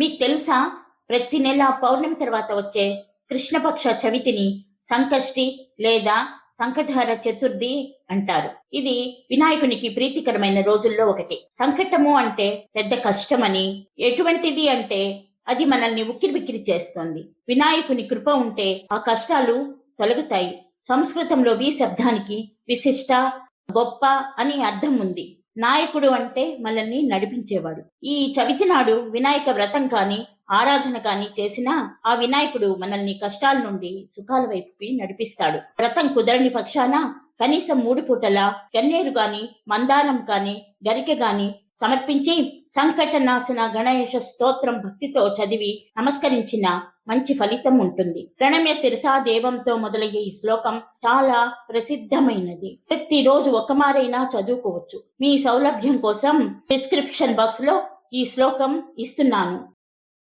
మీకు తెలుసా? ప్రతి నెల పౌర్ణమి తర్వాత వచ్చే కృష్ణపక్ష చవితిని సంకష్టి లేదా సంకటహర చతుర్థి అంటారు. ఇది వినాయకునికి ప్రీతికరమైన రోజుల్లో ఒకటి. సంకటము అంటే పెద్ద కష్టమని ఎటువంటిది అంటే అది మనల్ని ఉక్కిరిబిక్కిరి చేస్తుంది. వినాయకుని కృప ఉంటే ఆ కష్టాలు తొలగుతాయి. సంస్కృతంలో వి శబ్దానికి విశిష్ట గొప్ప అని అర్థం ఉంది. నాయకుడు అంటే మనల్ని నడిపించేవాడు. ఈ చవితి నాడు వినాయక వ్రతం కాని ఆరాధన కాని చేసినా ఆ వినాయకుడు మనల్ని కష్టాల నుండి సుఖాల వైపుకి నడిపిస్తాడు. వ్రతం కుదరని పక్షాన కనీసం మూడు పూటల గన్నేరు గాని మందారం కాని గరికె గాని సమర్పించి సంకట నాశన గణేష స్తోత్రం భక్తితో చదివి నమస్కరించిన మంచి ఫలితం ఉంటుంది. ప్రణమ్య శిరసా దేవంతో మొదలయ్యే ఈ శ్లోకం చాలా ప్రసిద్ధమైనది. ప్రతిరోజు ఒక మారైనా చదువుకోవచ్చు. మీ సౌలభ్యం కోసం డిస్క్రిప్షన్ బాక్స్లో ఈ శ్లోకం ఇస్తున్నాను.